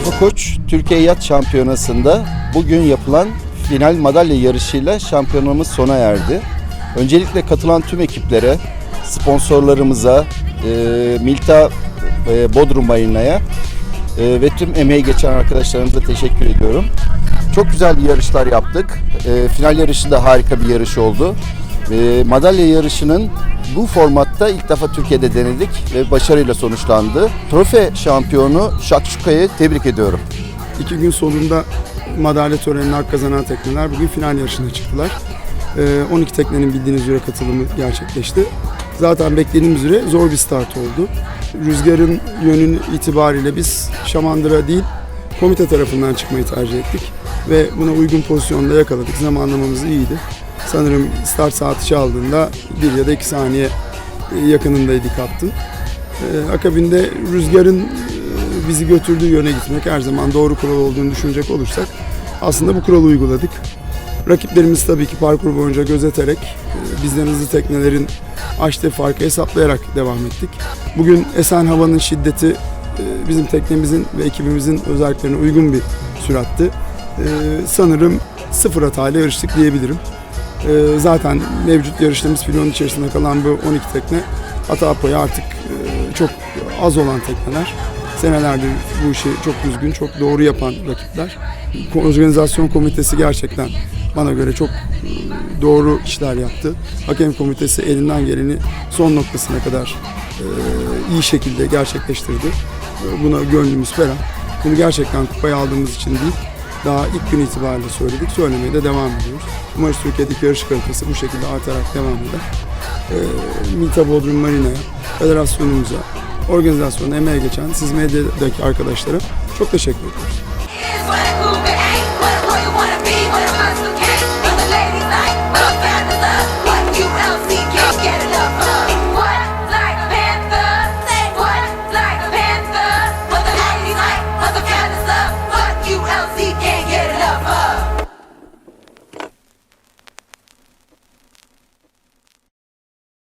Koç Türkiye Yat Şampiyonası'nda bugün yapılan final madalya yarışıyla şampiyonamız sona erdi. Öncelikle katılan tüm ekiplere, sponsorlarımıza, e, Milta e, Bodrum Marina'ya e, ve tüm emeği geçen arkadaşlarımıza teşekkür ediyorum. Çok güzel yarışlar yaptık. E, final yarışı da harika bir yarış oldu. E, madalya yarışının bu formatta ilk defa Türkiye'de denedik ve başarıyla sonuçlandı. Trofe şampiyonu Şakşuka'yı tebrik ediyorum. İki gün sonunda madalya törenine hak kazanan tekneler bugün final yarışına çıktılar. Ee, 12 teknenin bildiğiniz üzere katılımı gerçekleşti. Zaten beklediğimiz üzere zor bir start oldu. Rüzgarın yönün itibariyle biz Şamandıra değil komite tarafından çıkmayı tercih ettik. Ve buna uygun pozisyonda yakaladık. Zamanlamamız iyiydi. Sanırım start saati çaldığında bir ya da iki saniye yakınındaydık hattın. Ee, akabinde rüzgarın e, bizi götürdüğü yöne gitmek her zaman doğru kural olduğunu düşünecek olursak aslında bu kuralı uyguladık. Rakiplerimiz tabii ki parkur boyunca gözeterek e, bizden hızlı teknelerin açtığı farkı hesaplayarak devam ettik. Bugün esen havanın şiddeti e, bizim teknemizin ve ekibimizin özelliklerine uygun bir süratti. E, Sanırım sıfır hatayla yarıştık diyebilirim. E, Zaten mevcut yarıştığımız filonun içerisinde kalan bu 12 tekne hata payı artık e, çok az olan tekneler. Senelerdir bu işi çok düzgün, çok doğru yapan rakipler. Organizasyon komitesi gerçekten bana göre çok e, doğru işler yaptı. Hakem komitesi elinden geleni son noktasına kadar e, iyi şekilde gerçekleştirdi. Buna gönlümüz ferah. Bunu gerçekten kupayı aldığımız için değil, daha ilk gün itibariyle söyledik, söylemeye de devam ediyoruz. Umarız Türkiye'deki yarış kalitesi bu şekilde artarak devam eder. E, Milta Bodrum Marina'ya, federasyonumuza, organizasyona emeğe geçen siz medyadaki arkadaşlara çok teşekkür ediyoruz.